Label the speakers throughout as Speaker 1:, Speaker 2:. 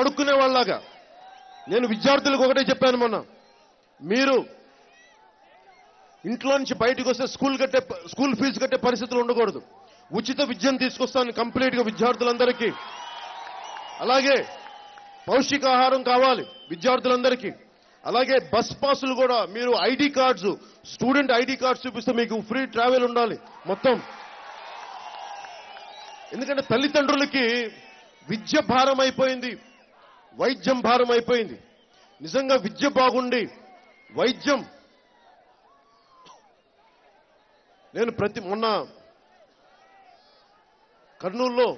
Speaker 1: అడుక్కునే వాళ్ళలాగా నేను విద్యార్థులకు ఒకటే చెప్పాను మొన్న. మీరు ఇంట్లో నుంచి బయటకు వస్తే స్కూల్ కట్టే స్కూల్ ఫీజు కట్టే పరిస్థితులు ఉండకూడదు. ఉచిత విద్యను తీసుకొస్తాను కంప్లీట్గా విద్యార్థులందరికీ. అలాగే పౌష్టికాహారం కావాలి విద్యార్థులందరికీ. అలాగే బస్ పాసులు కూడా మీరు ID cards student ID cards చూపిస్తే మీకు ఫ్రీ ట్రావెల్ ఉండాలి మొత్తం. ఎందుకంటే తల్లిదండ్రులకి విద్య భారం అయిపోయింది వైద్యం భారం అయిపోయింది నిజంగా విద్య బాగుండి వైద్యం. నేను ప్రతి మొన్న కర్నూలులో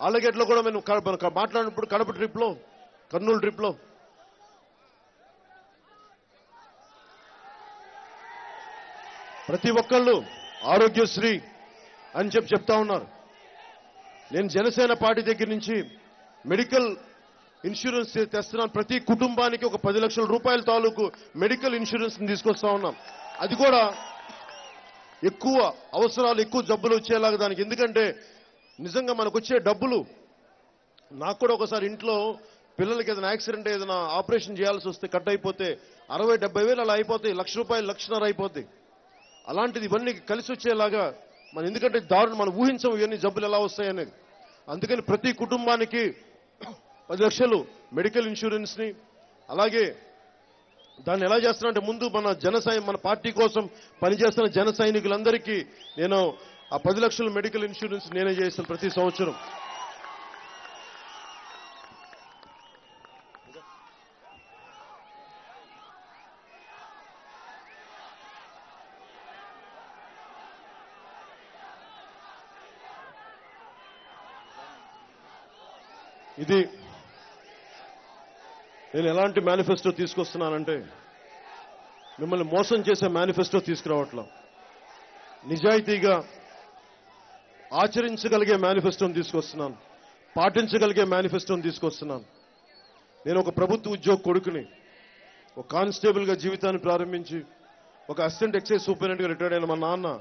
Speaker 1: ఆలగేట్లో కూడా మేము మాట్లాడినప్పుడు కడప ట్రిప్లో కర్నూలు ట్రిప్లో. ప్రతి ఒక్కళ్ళు ఆరోగ్యశ్రీ అని చెప్పి చెప్తా ఉన్నారు. నేను జనసేన పార్టీ దగ్గర నుంచి మెడికల్ ఇన్సూరెన్స్ తెస్తున్నాం. ప్రతి కుటుంబానికి ఒక పది లక్షల రూపాయల తాలూకు మెడికల్ ఇన్సూరెన్స్ తీసుకొస్తా ఉన్నాం. అది కూడా ఎక్కువ అవసరాలు ఎక్కువ జబ్బులు వచ్చేలాగా దానికి. ఎందుకంటే నిజంగా మనకు వచ్చే డబ్బులు నాకు కూడా ఒకసారి ఇంట్లో పిల్లలకి ఏదైనా యాక్సిడెంట్ ఏదైనా ఆపరేషన్ చేయాల్సి వస్తే కట్ అయిపోతే అరవై డెబ్బై వేలు అలా అయిపోతాయి. లక్ష రూపాయలు లక్షన్నర అయిపోతాయి. అలాంటిది ఇవన్నీ కలిసి వచ్చేలాగా మనం ఎందుకంటే దారుణం మనం ఊహించం ఇవన్నీ జబ్బులు ఎలా వస్తాయనేది. అందుకని ప్రతి కుటుంబానికి పది లక్షలు మెడికల్ ఇన్సూరెన్స్ని అలాగే దాన్ని ఎలా చేస్తున్నానంటే ముందు మన జన మన పార్టీ కోసం పనిచేస్తున్న జన సైనికులందరికీ నేను ఆ పది లక్షల మెడికల్ ఇన్సూరెన్స్ నేనే చేస్తాను ప్రతి సంవత్సరం. ఇది నేను ఎలాంటి మేనిఫెస్టో తీసుకొస్తున్నానంటే మిమ్మల్ని మోసం చేసే మేనిఫెస్టో తీసుకురావట్లా. నిజాయితీగా ఆచరించగలిగే మేనిఫెస్టోని తీసుకొస్తున్నాను. పాటించగలిగే మేనిఫెస్టోని తీసుకొస్తున్నాను. నేను ఒక ప్రభుత్వ ఉద్యోగ కొడుకుని ఒక కానిస్టేబుల్గా జీవితాన్ని ప్రారంభించి ఒక అసిస్టెంట్ ఎక్సైజ్ సూపరింటెండెంట్గా రిటైర్డ్ అయిన మా నాన్న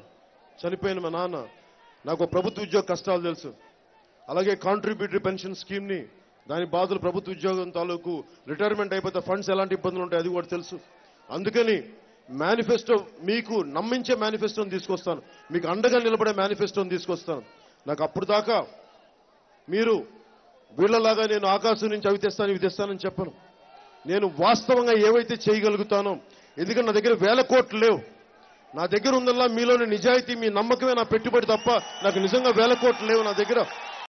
Speaker 1: చనిపోయిన మా నాన్న నాకు ఒక ప్రభుత్వ ఉద్యోగ కష్టాలు తెలుసు. అలాగే కాంట్రిబ్యూటరీ పెన్షన్ స్కీమ్ని దాని బాధలు ప్రభుత్వ ఉద్యోగం తాలూకు రిటైర్మెంట్ అయిపోతే ఫండ్స్ ఎలాంటి ఇబ్బందులు ఉంటాయి అది కూడా తెలుసు. అందుకని మేనిఫెస్టో మీకు నమ్మించే మేనిఫెస్టోని తీసుకొస్తాను. మీకు అండగా నిలబడే మేనిఫెస్టోని తీసుకొస్తాను. నాకు అప్పుడు దాకా మీరు వీళ్ళలాగా నేను ఆకాశం నుంచి అవి తెస్తాను ఇవి తెస్తానని చెప్పను. నేను వాస్తవంగా ఏవైతే చేయగలుగుతానో ఎందుకంటే నా దగ్గర వేల కోట్లు లేవు. నా దగ్గర ఉందల్లా మీలోని నిజాయితీ మీ నమ్మకమే నా పెట్టుబడి తప్ప నాకు నిజంగా వేల కోట్లు లేవు నా దగ్గర.